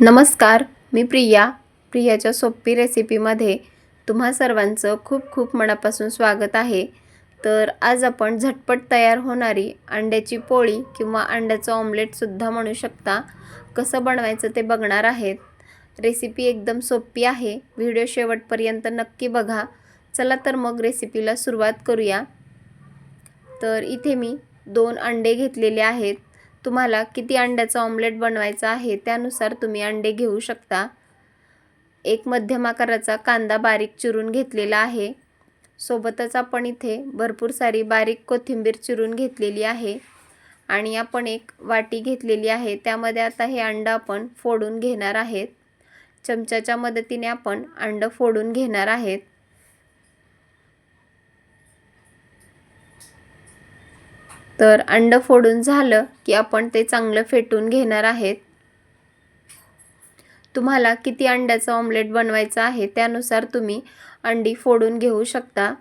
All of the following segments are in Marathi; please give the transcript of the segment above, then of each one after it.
नमस्कार मी प्रिया. प्रियाच्या सोपी रेसिपीमध्ये तुम्हा सर्वांचं खूप खूप मनापासून स्वागत आहे. तर आज आपण झटपट तयार होणारी अंड्याची पोळी किंवा अंड्याचं ऑमलेटसुद्धा म्हणू शकता. कसं बनवायचं ते बघणार आहेत. रेसिपी एकदम सोपी आहे. व्हिडिओ शेवटपर्यंत नक्की बघा. चला तर मग रेसिपीला सुरुवात करूया. तर इथे मी दोन अंडे घेतलेले आहेत. तुम्हाला किती अंड्याचं ऑमलेट बनवायचं आहे त्यानुसार तुम्ही अंडे घेऊ शकता. एक मध्यम आकाराचा कांदा बारीक चिरून घेतलेला आहे. सोबतच आपण इथे भरपूर सारी बारीक कोथिंबीर चिरून घेतलेली आहे आणि आपण एक वाटी घेतलेली आहे. त्यामध्ये आता हे अंडं आपण फोडून घेणार आहेत. चमच्याच्या मदतीने आपण अंडं फोडून घेणार आहेत. तर अंडं फोडून झालं की आपण ते चांगलं फेटून घेणार आहेत. तुम्हाला किती अंड्याचं ऑमलेट बनवायचं आहे त्यानुसार तुम्ही अंडी फोडून घेऊ शकता.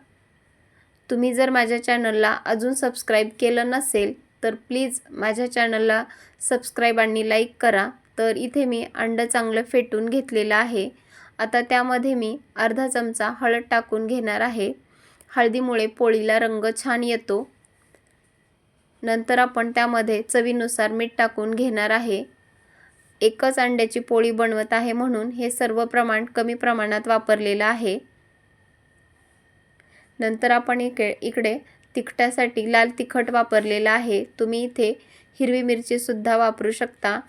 तुम्ही जर माझ्या चॅनलला अजून सबस्क्राईब केलं नसेल तर प्लीज माझ्या चॅनलला सबस्क्राईब आणि लाईक करा. तर इथे मी अंडं चांगलं फेटून घेतलेलं आहे. आता त्यामध्ये मी अर्धा चमचा हळद टाकून घेणार आहे. हळदीमुळे पोळीला रंग छान येतो. नंतर आपण त्यामध्ये चवीनुसार मीठ टाकून घेणार आहे. एकच अंड्याची पोळी बनवत आहे म्हणून हे सर्व प्रमाण कमी प्रमाणात वापरलेलं आहे. नंतर आपण इकडे इकडे तिखटासाठी लाल तिखट वापरलेलं आहे. तुम्ही इथे हिरवी मिरचीसुद्धा वापरू शकता.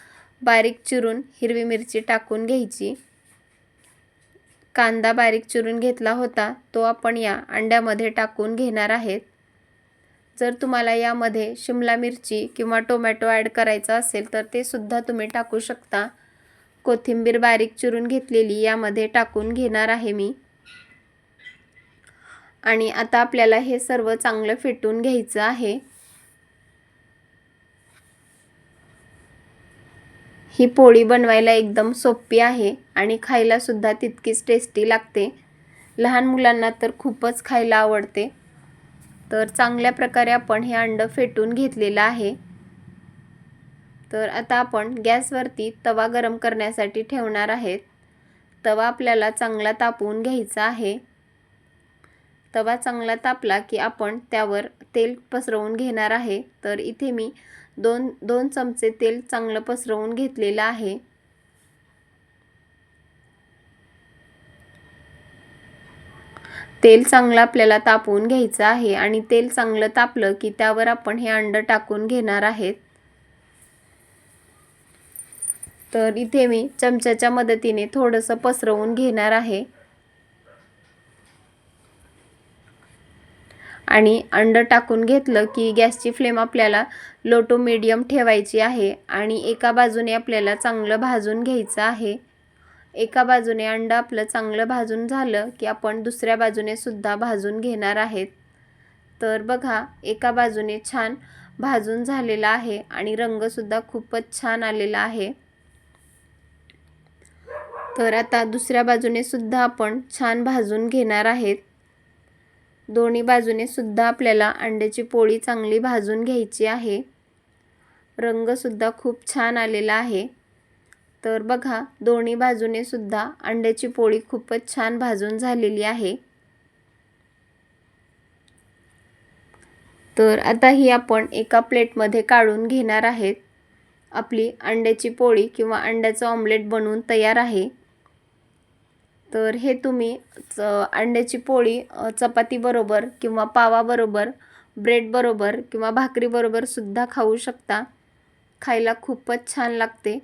बारीक चिरून हिरवी मिरची टाकून घ्यायची. कांदा बारीक चिरून घेतला होता तो आपण या अंड्यामध्ये टाकून घेणार आहेत. जर तुम्हाला यामध्ये शिमला मिरची किंवा टोमॅटो ॲड करायचा असेल तर ते सुद्धा तुम्ही टाकू शकता. कोथिंबीर बारीक चिरून घेतलेली यामध्ये टाकून घेणार आहे मी. आणि आता आपल्याला हे सर्व चांगलं फेटून घ्यायचं आहे. ही पोळी बनवायला एकदम सोपी आहे आणि खायला सुद्धा तितकीच टेस्टी लागते. लहान मुलांना तर खूपच खायला आवडते. तर चांगल्या प्रकारे आपण हे अंडं फेटून घेतलेलं आहे. तर आता आपण गॅसवरती तवा गरम करण्यासाठी ठेवणार आहेत. तवा आपल्याला चांगला तापवून घ्यायचा आहे. तवा चांगला तापला की आपण त्यावर तेल पसरवून घेणार आहे. तर इथे मी दोन दोन चमचे तेल चांगलं पसरवून घेतलेलं आहे. तेल चांगलं आपल्याला तापवून घ्यायचं आहे आणि तेल चांगलं तापलं की त्यावर आपण हे अंडं टाकून घेणार आहेत. तर इथे मी चमच्याच्या मदतीने थोडंसं पसरवून घेणार आहे. आणि अंड टाकून घेतलं की गॅसची फ्लेम आपल्याला लो टू मीडियम ठेवायची आहे आणि एका बाजूने आपल्याला चांगलं भाजून घ्यायचं आहे. एका बाजूने अंड आपलं चांगलं भाजून झालं की आपण दुसऱ्या बाजूने सुद्धा भाजून घेणार आहेत. तर बघा एका बाजूने छान भाजून झालेला आहे आणि रंगसुद्धा खूपच छान आलेला आहे. तर आता दुसऱ्या बाजूने सुद्धा आपण छान भाजून घेणार आहेत. दोन्ही बाजूने सुद्धा आपल्याला अंड्याची पोळी चांगली भाजून घ्यायची आहे. रंगसुद्धा खूप छान आलेला आहे. तर बघा दोन्ही बाजूने सुद्धा अंड्याची पोळी खूपच छान भाजून झालेली आहे. तर आता ही आपण एका प्लेटमध्ये काढून घेणार आहेत. आपली अंड्याची पोळी किंवा अंड्याचं ऑमलेट बनवून तयार आहे. तर हे तुम्ही च अंड्याची पोळी चपातीबरोबर किंवा पावाबरोबर ब्रेडबरोबर किंवा भाकरीबरोबर सुद्धा खाऊ शकता. खायला खूपच छान लागते.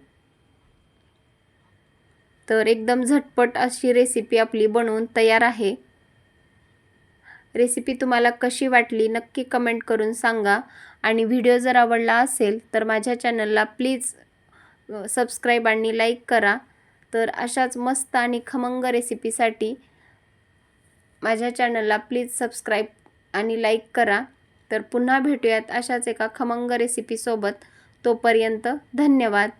तर एकदम झटपट अशी रेसिपी आपली बनवून तयार आहे. रेसिपी तुम्हाला कशी वाटली नक्की कमेंट करून सांगा. आणि व्हिडिओ जर आवडला असेल तर माझ्या चॅनलला प्लीज सबस्क्राईब आणि लाईक करा. तर अशाच मस्त आणि खमंग रेसिपीसाठी माझ्या चॅनलला प्लीज सबस्क्राईब आणि लाईक करा. तर पुन्हा भेटूयात अशाच एका खमंग रेसिपीसोबत तोपर्यंत धन्यवाद.